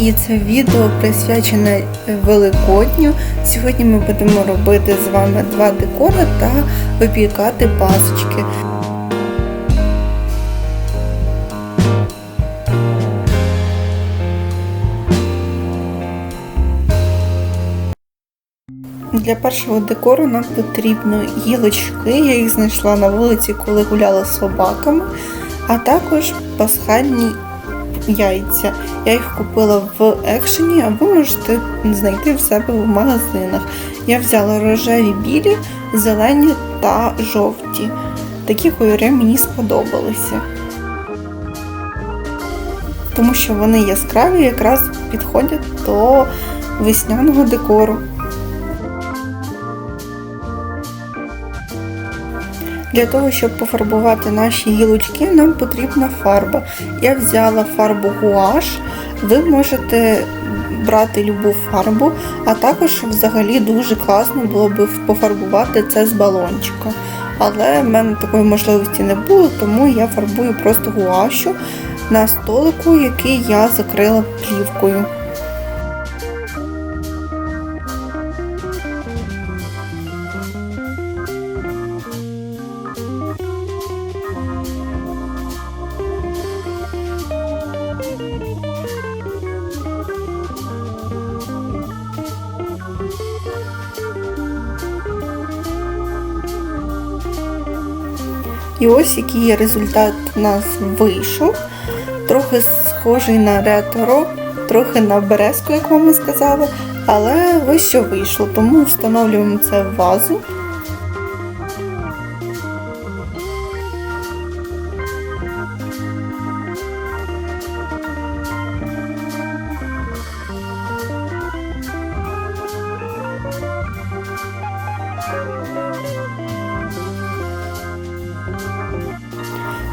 І це відео присвячене Великодню. Сьогодні ми будемо робити з вами два декори та випікати пасочки. Для першого декору нам потрібно гілочки. Я їх знайшла на вулиці, коли гуляла з собаками, а також пасхальні яйця. Я їх купила в екшені, а ви можете знайти в себе в магазинах. Я взяла рожеві білі, зелені та жовті. Такі кольори мені сподобалися. Тому що вони яскраві якраз підходять до весняного декору. Для того, щоб пофарбувати наші гілочки, нам потрібна фарба. Я взяла фарбу гуаш. Ви можете брати любу фарбу, а також взагалі дуже класно було б пофарбувати це з балончика. Але в мене такої можливості не було, тому я фарбую просто гуашу на столику, який я закрила плівкою. І ось який результат у нас вийшов. Трохи схожий на ретро, трохи на березку, як мама сказала. Але ось що вийшло, тому встановлюємо це в вазу.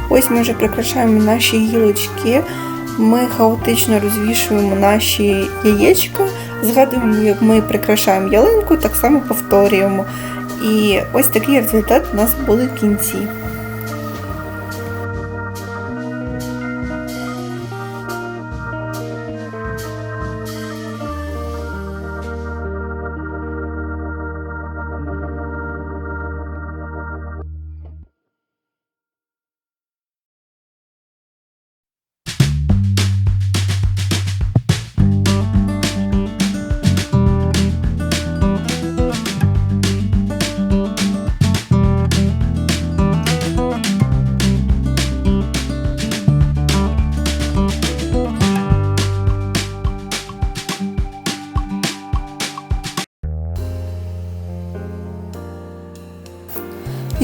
Ось ми вже прикрашаємо наші гілочки. Ми хаотично розвішуємо наші яєчка, згадуємо, як ми прикрашаємо ялинку, так само повторюємо. І ось такий результат у нас буде в кінці.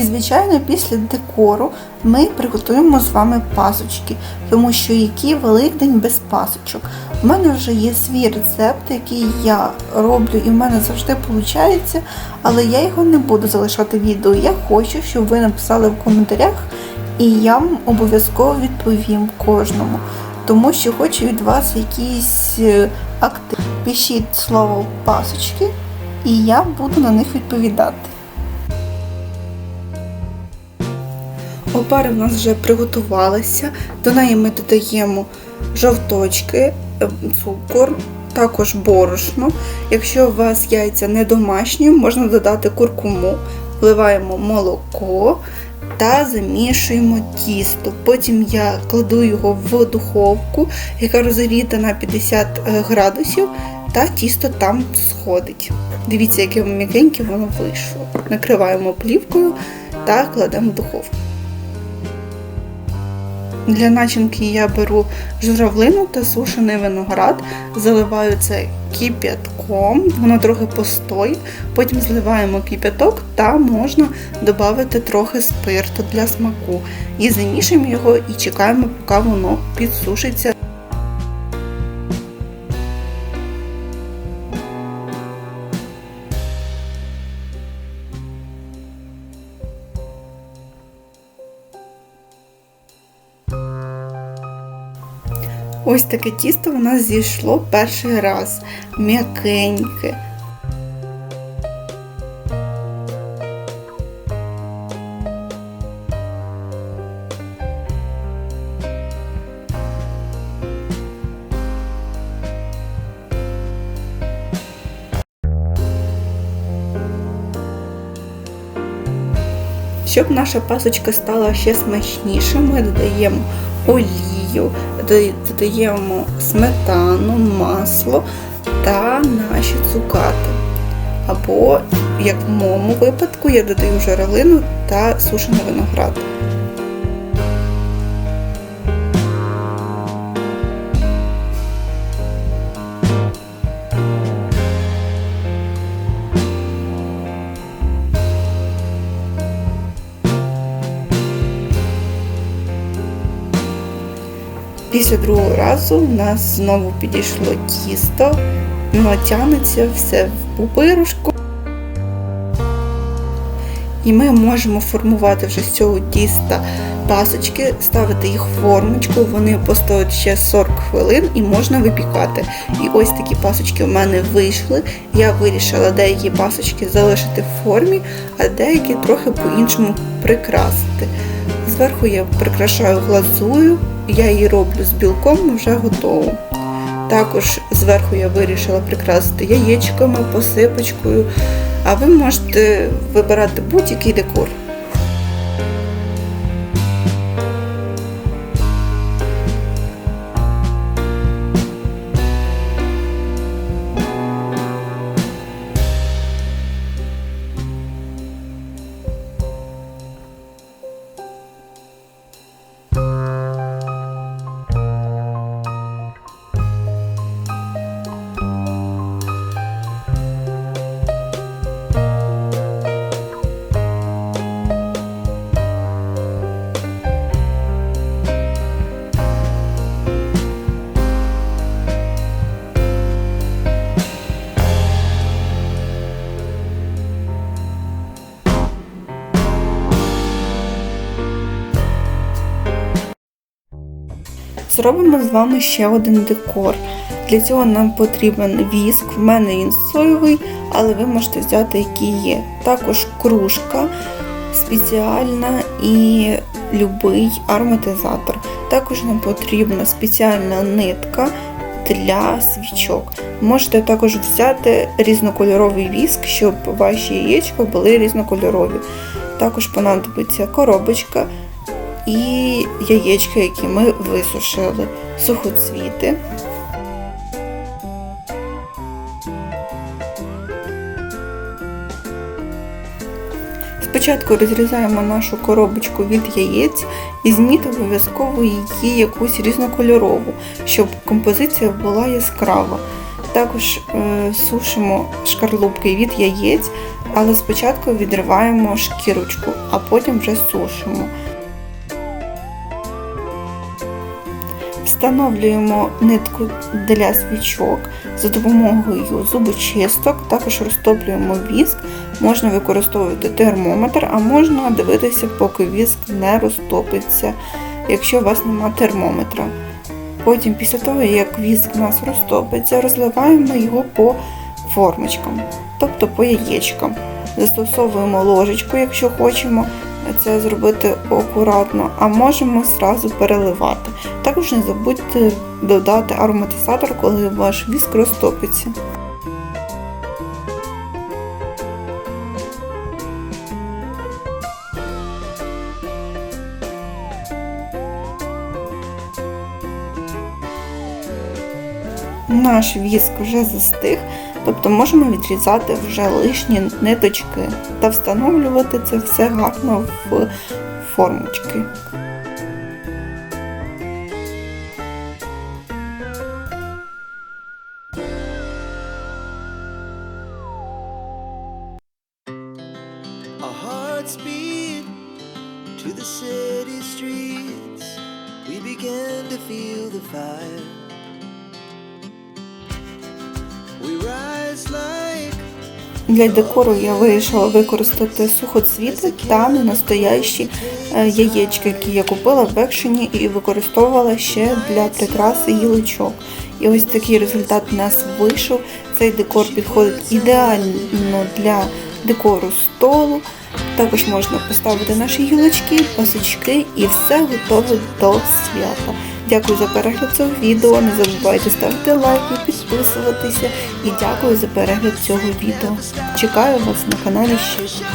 І, звичайно, після декору ми приготуємо з вами пасочки, тому що який великдень без пасочок. У мене вже є свій рецепт, який я роблю, і в мене завжди виходить, але я його не буду залишати відео. Я хочу, щоб ви написали в коментарях, і я вам обов'язково відповім кожному. Тому що хочу від вас якісь е, акти. Пишіть слово пасочки, і я буду на них відповідати. Опара в нас вже приготувалася. До неї ми додаємо жовточки, е, цукор, також борошно. Якщо у вас яйця не домашні, можна додати куркуму, вливаємо молоко та замішуємо тісто. Потім я кладу його в духовку, яка розігріта на 50 градусів, та тісто там сходить. Дивіться, яке м'якеньке воно вийшло. Накриваємо плівкою та кладемо в духовку. Для начинки я беру журавлину та сушений виноград, заливаю це кип'ятком, воно трохи постоїть, потім зливаємо кип'яток та можна додати трохи спирту для смаку. І замішуємо його і чекаємо, поки воно підсушиться. Ось таке тісто у нас зійшло перший раз. М'якеньке. Щоб наша пасочка стала ще смачніше, ми додаємо олію, додаємо сметану, масло та наші цукати. Або, як в моєму випадку, я додаю жарелину та сушений виноград. Після другого разу в нас знову підійшло тісто, воно тягнеться все в пупирушку. І ми можемо формувати вже з цього тіста пасочки, ставити їх в формочку, вони постоять ще 40 хвилин і можна випікати. І ось такі пасочки в мене вийшли. Я вирішила деякі пасочки залишити в формі, а деякі трохи по-іншому прикрасити. Зверху я прикрашаю глазур'ю, я її роблю з білком вже готову. Також зверху я вирішила прикрасити яєчками, посипочкою, а ви можете вибирати будь-який декор. Зробимо з вами ще один декор. Для цього нам потрібен віск, в мене він соєвий, але ви можете взяти, який є. Також кружка спеціальна і любий ароматизатор. Також нам потрібна спеціальна нитка для свічок. Можете також взяти різнокольоровий віск, щоб ваші яєчка були різнокольорові. Також понадобиться коробочка і яєчка, які ми висушили, сухоцвіти. Спочатку розрізаємо нашу коробочку від яєць і зміть обов'язково її якусь різнокольорову, щоб композиція була яскрава. Також е, сушимо шкарлупки від яєць, але спочатку відриваємо шкірочку, а потім вже сушимо. Встановлюємо нитку для свічок за допомогою зубочисток, також розтоплюємо віск, можна використовувати термометр, а можна дивитися, поки віск не розтопиться, якщо у вас немає термометра. Потім, після того, як віск у нас розтопиться, розливаємо його по формочкам, тобто по яєчкам. Застосовуємо ложечку, якщо хочемо це зробити акуратно, а можемо зразу переливати. Також не забудьте додати ароматизатор, коли ваш віск розтопиться. Наш віск вже застиг, тобто можемо відрізати вже лишні ниточки та встановлювати це все гарно в формочки. Beat to the city streets. We began to feel the fire. Для декору я вирішила використати сухоцвіти та ненастоящі е, яєчки, які я купила в екшені і використовувала ще для прикраси гілочок. І ось такий результат у нас вийшов. Цей декор підходить ідеально для декору столу. Також можна поставити наші гілочки, пасочки і все готове до свята. Дякую за перегляд цього відео. Не забувайте ставити лайки, підписуватися і дякую за перегляд цього відео. Чекаю вас на каналі ще.